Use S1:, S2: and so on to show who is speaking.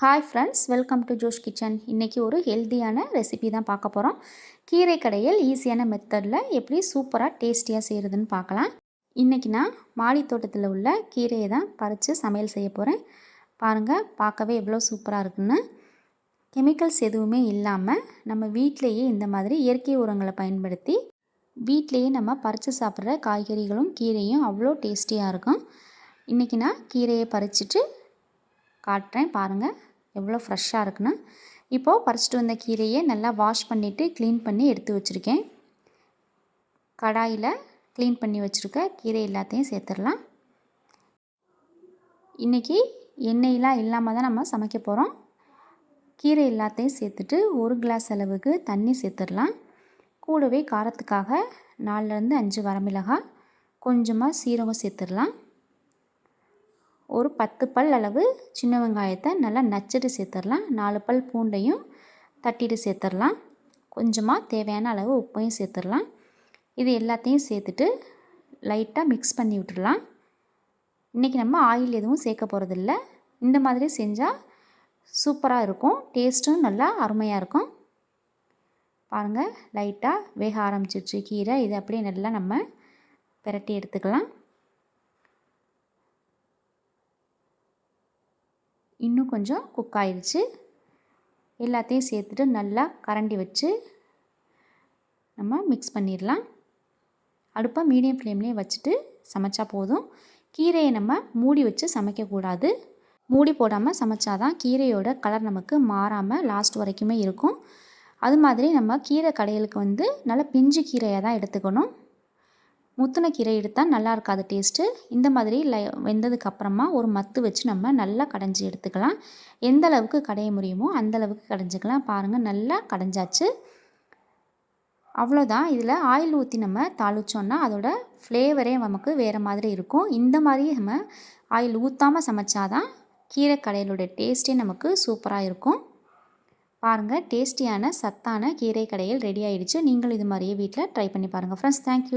S1: Hi friends welcome to Josh kitchen இன்றைக்கி ஒரு ஹெல்த்தியான ரெசிபி தான் பார்க்க போகிறோம் கீரை கடையில் ஈஸியான மெத்தடில் எப்படி சூப்பராக டேஸ்டியாக செய்கிறதுன்னு பார்க்கலாம். இன்றைக்கி நான் மாடி தோட்டத்தில் உள்ள கீரையை தான் பறித்து சமையல் செய்ய போகிறேன் பாருங்கள் பார்க்கவே எவ்வளோ சூப்பராக இருக்குன்னு. கெமிக்கல்ஸ் எதுவுமே இல்லாமல் நம்ம வீட்டிலையே இந்த மாதிரி இயற்கை உரங்களை பயன்படுத்தி வீட்டிலையே நம்ம பறித்து சாப்பிட்ற காய்கறிகளும் கீரையும் அவ்வளோ டேஸ்டியாக இருக்கும். இன்றைக்கி நான் கீரையை பறிச்சிட்டு காட்டுறேன் பாருங்கள் எவ்வளோ ஃப்ரெஷ்ஷாக இருக்குன்னு. இப்போது பறிச்சிட்டு வந்த கீரையை நல்லா வாஷ் பண்ணிவிட்டு க்ளீன் பண்ணி எடுத்து வச்சுருக்கேன். கடாயில் க்ளீன் பண்ணி வச்சுருக்க கீரை எல்லாத்தையும் சேர்த்துடலாம். இன்றைக்கி எண்ணெயெலாம் இல்லாமல் தான் நம்ம சமைக்க போகிறோம் கீரை எல்லாத்தையும் சேர்த்துட்டு ஒரு கிளாஸ் அளவுக்கு தண்ணி சேர்த்துடலாம். கூடவே காரத்துக்காக நாலுலேருந்து அஞ்சு வரமிளகாய் கொஞ்சமாக சீரகம் சேர்த்துடலாம். ஒரு பத்து பல் அளவு சின்ன வெங்காயத்தை நல்லா நச்சுட்டு சேர்த்துடலாம். நாலு பல் பூண்டையும் தட்டிட்டு சேர்த்துடலாம். கொஞ்சமாக தேவையான அளவு உப்பையும் சேர்த்துடலாம். இது எல்லாத்தையும் சேர்த்துட்டு லைட்டாக மிக்ஸ் பண்ணி விட்டுடலாம். இன்றைக்கி நம்ம ஆயில் எதுவும் சேர்க்க போகிறதில்ல இந்த மாதிரி செஞ்சால் சூப்பராக இருக்கும். டேஸ்ட்டும் நல்லா அருமையாக இருக்கும். பாருங்கள் லைட்டாக வேக ஆரம்பிச்சிருச்சு கீரை. இது அப்படியே நல்லா நம்ம பிரட்டி எடுத்துக்கலாம். இன்னும் கொஞ்சம் குக் ஆயிடுச்சு எல்லாத்தையும் சேர்த்துட்டு நல்லா கரண்டி வச்சு நம்ம மிக்ஸ் பண்ணிடலாம். அடுப்பை மீடியம் ஃப்ளேம்லேயே வச்சுட்டு சமைச்சா போதும். கீரையை நம்ம மூடி வச்சு சமைக்கக்கூடாது. மூடி போடாமல் சமைச்சாதான் கீரையோட கலர் நமக்கு மாறாமல் லாஸ்ட் வரைக்குமே இருக்கும். அது மாதிரி நம்ம கீரை கடைகளுக்கு வந்து நல்லா பிஞ்சு கீரையாக தான் எடுத்துக்கணும். முத்துன கீரை எடுத்தால் நல்லா இருக்காது டேஸ்ட்டு இந்த மாதிரி லை வெந்ததுக்கப்புறமா ஒரு மத்து வச்சு நம்ம நல்லா கடைஞ்சி எடுத்துக்கலாம். எந்த அளவுக்கு கடைய முடியுமோ அந்த அளவுக்கு கடைஞ்சிக்கலாம். பாருங்கள் நல்லா கடைஞ்சாச்சு. அவ்வளோதான் இதில் ஆயில் ஊற்றி நம்ம தாளிச்சோன்னா அதோட ஃப்ளேவரே நமக்கு வேறு மாதிரி இருக்கும். இந்த மாதிரி நம்ம ஆயில் ஊற்றாமல் சமைச்சாதான் கீரை கடையிலோட டேஸ்ட்டே நமக்கு சூப்பராக இருக்கும். பாருங்கள் டேஸ்டியான சத்தான கீரை கடையில் ரெடி ஆகிடுச்சு நீங்கள் இது மாதிரியே வீட்டில் ட்ரை பண்ணி பாருங்கள் ஃப்ரெண்ட்ஸ் தேங்க்யூ